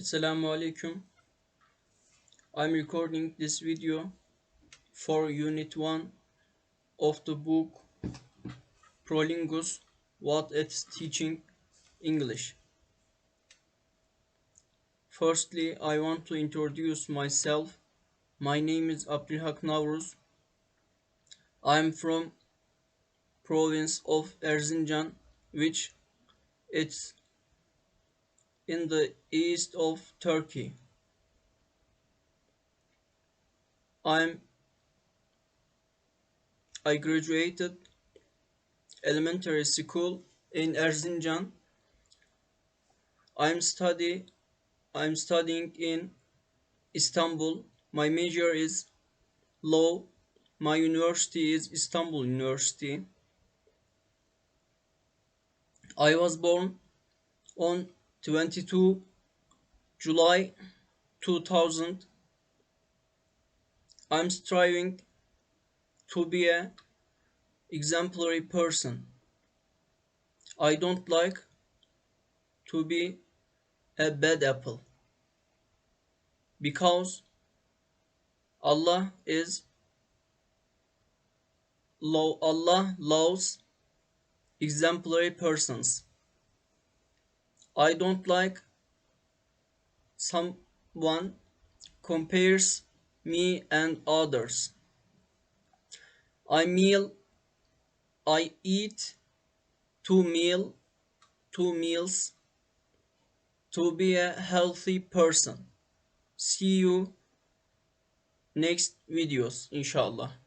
Assalamu alaikum. I'm recording this video for Unit 1 of the book Prolingus What it's Teaching English. Firstly, I want to introduce myself. My name is Abdulhak Navruz. I'm from province of Erzincan, which it's in the east of Turkey. I'm I graduated elementary school in Erzincan. I'm study I'm studying in Istanbul. My major is law. My university is Istanbul University. I was born on 22 July 2000 I'm striving to be a exemplary person. I don't like to be a bad apple because Allah is Allah loves exemplary persons I don't like someone compares me and others. I meal I eat two meal two meals to be a healthy person. See you next videos inshallah.